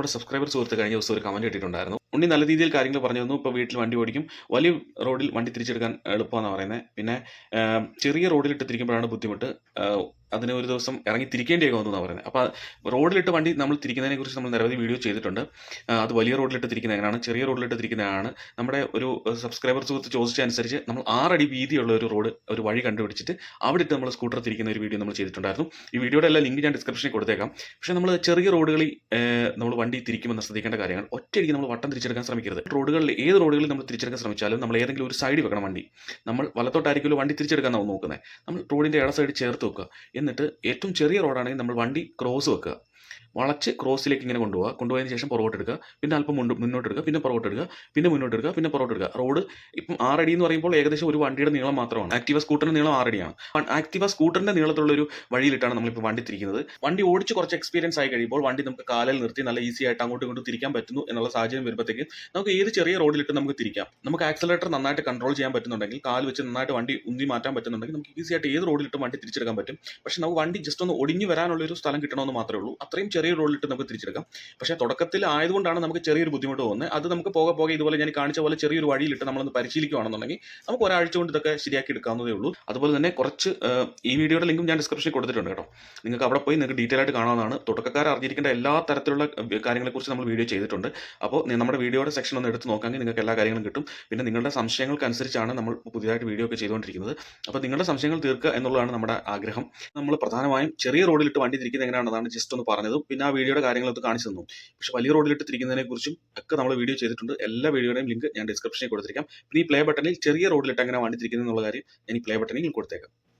നമ്മുടെ സബ്സ്ക്രൈബർ സുഹൃത്ത് കഴിഞ്ഞ ദിവസം ഒരു കമന്റ് ഇട്ടിട്ടുണ്ടായിരുന്നു. ഉണ്ണി നല്ല രീതിയിൽ കാര്യങ്ങൾ പറഞ്ഞു തന്നു. ഇപ്പോൾ വീട്ടിൽ വണ്ടി ഓടിക്കും. വലിയ റോഡിൽ വണ്ടി തിരിച്ചെടുക്കാൻ എളുപ്പമെന്നാണ് പറയുന്നത് പിന്നെ ചെറിയ റോഡിൽ തിരിക്കുമ്പോഴാണ് ബുദ്ധിമുട്ട് അതിന് ഒരു ദിവസം ഇറങ്ങി തിരിക്കേണ്ടിയൊക്കെ വന്നു പറയുന്നത് അപ്പോൾ റോഡിലിട്ട് വണ്ടി നമ്മൾ തിരിക്കുന്നതിനെ കുറിച്ച് നമ്മൾ നിരവധി വീഡിയോ ചെയ്തിട്ടുണ്ട്. അത് വലിയ റോഡിലിട്ട് തിരിക്കുന്ന എങ്ങനെയാണ് ചെറിയ റോഡിലിട്ട് തിരിക്കുന്നതാണ് നമ്മുടെ ഒരു സബ്സ്ക്രൈബർ സുഹൃത്ത് ചോദിച്ചതനുസരിച്ച് നമ്മൾ ആറടി വീതിയുള്ള ഒരു റോഡ് ഒരു വഴി കണ്ടുപിടിച്ചിട്ട് അവിടെ ഇട്ട് നമ്മൾ സ്കൂട്ടർ തിരിക്കുന്ന ഒരു വീഡിയോ നമ്മൾ ചെയ്തിട്ടുണ്ടായിരുന്നു. ഈ വീഡിയോയുടെ എല്ലാ ലിങ്ക് ഞാൻ ഡിസ്ക്രിപ്ഷനിൽ കൊടുത്തേക്കാം. പക്ഷേ നമ്മൾ ചെറിയ റോഡുകളിൽ നമ്മൾ വണ്ടി തിരിക്കുമെന്ന് ശ്രദ്ധിക്കേണ്ട കാര്യങ്ങൾ ഒറ്റയടിക്ക് നമ്മൾ വട്ടം തിരിച്ചെടുക്കാൻ ശ്രമിക്കരുത്. റോഡുകളിൽ ഏത് റോഡുകളിൽ നമ്മൾ തിരിച്ചെടുക്കാൻ ശ്രമിച്ചാലും നമ്മൾ ഏതെങ്കിലും ഒരു സൈഡിൽ വെക്കണം വണ്ടി. നമ്മൾ വലത്തോട്ടായിരിക്കുമല്ലോ വണ്ടി തിരിച്ചെടുക്കാൻ നമ്മൾ നോക്കുന്നത് നമ്മൾ റോഡിന്റെ ഇട സൈഡ് ചേർത്ത് വെക്കുക. എന്നിട്ട് ഏറ്റവും ചെറിയ റോഡാണെങ്കിൽ നമ്മൾ വണ്ടി ക്രോസ് വെക്കുക. വളച്ച് ക്രോസിലേക്ക് ഇങ്ങനെ കൊണ്ടുപോകുക കൊണ്ടുപോയതിന് ശേഷം പുറകോട്ട് എടുക്കുക. പിന്നെ അല്പം മുണ്ട് മുന്നോട്ട് എടുക്കുക. പിന്നെ പുറകോട്ട് എടുക്കുക. പിന്നെ മുന്നോട്ട് എടുക്കുക. പിന്നെ പുറകോട്ട് എടുക്കുക. റോഡ് ഇപ്പം ആറടി എന്ന് പറയുമ്പോൾ ഏകദേശം ഒരു വണ്ടിയുടെ നീളം മാത്രമാണ്. ആക്ടിവ സ്കൂട്ടറിന്റെ നീളം ആറടിയാണ്. ആക്ടിവ സ്കൂട്ടറിന്റെ നീളത്തുള്ള ഒരു വഴിയിലിട്ടാണ് നമ്മളിപ്പോൾ വണ്ടി തിരിക്കുന്നത്. വണ്ടി ഓടിച്ച് കുറച്ച് എക്സ്പീരിയൻസ് ആയി കഴിയുമ്പോൾ വണ്ടി നമുക്ക് കാലിൽ നിർത്തി നല്ല ഈസി ആയിട്ട് അങ്ങോട്ടും ഇങ്ങോട്ടും തിരിക്കാൻ പറ്റുന്നു എന്നുള്ള സാഹചര്യം വരുമ്പോഴത്തേക്ക് നമുക്ക് ഏത് ചെറിയ റോഡിലിട്ട് നമുക്ക് തിരിക്കാം. നമുക്ക് ആക്സലേറ്റർ നന്നായിട്ട് കൺട്രോൾ ചെയ്യാൻ പറ്റുന്നുണ്ടെങ്കിൽ കാൽ വെച്ച് നന്നായിട്ട് വണ്ടി ഉന്തി മാറ്റാൻ പറ്റുന്നുണ്ടെങ്കിൽ നമുക്ക് ഈസി ആയിട്ട് ഏത് റോഡിലിട്ട് വണ്ടി തിരിച്ചെടുക്കാൻ പറ്റും. പക്ഷേ നമുക്ക് വണ്ടി ജസ്റ്റ് ഒന്ന് ഒടിഞ്ഞു വരാനുള്ള ഒരു സ്ഥലം കിട്ടണമെന്ന് മാത്രമേ ഉള്ളൂ. അത്രയും ചെറിയ റോഡിലിട്ട് നമുക്ക് തിരിച്ചെടുക്കാം. പക്ഷേ തുടക്കത്തിൽ ആയതുകൊണ്ടാണ് നമുക്ക് ചെറിയൊരു ബുദ്ധിമുട്ട് തോന്നുന്നത് അത് നമുക്ക് പോകെ പോകെ ഇതുപോലെ ഞാൻ കാണിച്ച പോലെ ചെറിയൊരു വഴിയിലിട്ട് നമ്മളൊന്ന് പരിശീലിക്കുകയാണെന്നുണ്ടെങ്കിൽ നമുക്ക് ഒരാഴ്ച കൊണ്ട് ഇതൊക്കെ ശരിയാക്കി എടുക്കാവുന്നതേ ഉള്ളൂ. അതുപോലെ തന്നെ കുറച്ച് ഈ വീഡിയോയുടെ ലിങ്കും ഞാൻ ഡിസ്ക്രിപ്ഷനിൽ കൊടുത്തിട്ടുണ്ട് കേട്ടോ. നിങ്ങൾക്ക് അവിടെ പോയി നിങ്ങൾക്ക് ഡീറ്റെയിൽ ആയിട്ട് കാണാവുന്നതാണ്. തുടക്കക്കാർ അറിഞ്ഞിരിക്കേണ്ട എല്ലാ തരത്തിലുള്ള കാര്യങ്ങളെക്കുറിച്ച് നമ്മൾ വീഡിയോ ചെയ്തിട്ടുണ്ട്. അപ്പോൾ നമ്മുടെ വീഡിയോയുടെ സെക്ഷൻ ഒന്ന് എടുത്ത് നോക്കാമെങ്കിൽ നിങ്ങൾക്ക് എല്ലാ കാര്യങ്ങളും കിട്ടും. പിന്നെ നിങ്ങളുടെ സംശയങ്ങൾക്കനുസരിച്ചാണ് നമ്മൾ പുതിയതായിട്ട് വീഡിയോ ഒക്കെ ചെയ്തുകൊണ്ടിരിക്കുന്നത്. അപ്പോൾ നിങ്ങളുടെ സംശയങ്ങൾ തീർക്കുക എന്നുള്ളതാണ് നമ്മുടെ ആഗ്രഹം. നമ്മൾ പ്രധാനമായും ചെറിയ റോഡിലിട്ട് വണ്ടി തിരിക്കുന്നത് എങ്ങനെയാണെന്നാണ് ജസ്റ്റ് ഒന്ന് പറഞ്ഞതും പിന്നെ ആ വീഡിയോയുടെ കാര്യങ്ങളൊക്കെ കാണിച്ചു തന്നു. പക്ഷേ വലിയ റോഡിലിട്ട് തിരിക്കുന്നതിനെ കുറിച്ചും ഒക്കെ നമ്മൾ വീഡിയോ ചെയ്തിട്ടുണ്ട്. എല്ലാ വീഡിയോയുടെയും ലിങ്ക് ഞാൻ ഡിസ്ക്രിപ്ഷനിൽ കൊടുത്തിരിക്കാം. പിന്നെ ഈ പ്ലേ ബട്ടണിൽ ചെറിയ റോഡിലിട്ട് എങ്ങനെ വണ്ടി തിരിക്കുന്നത് എന്നുള്ള കാര്യം ഞാൻ ഈ പ്ലേ ബട്ടണിൽ കൊടുത്തേക്കാം.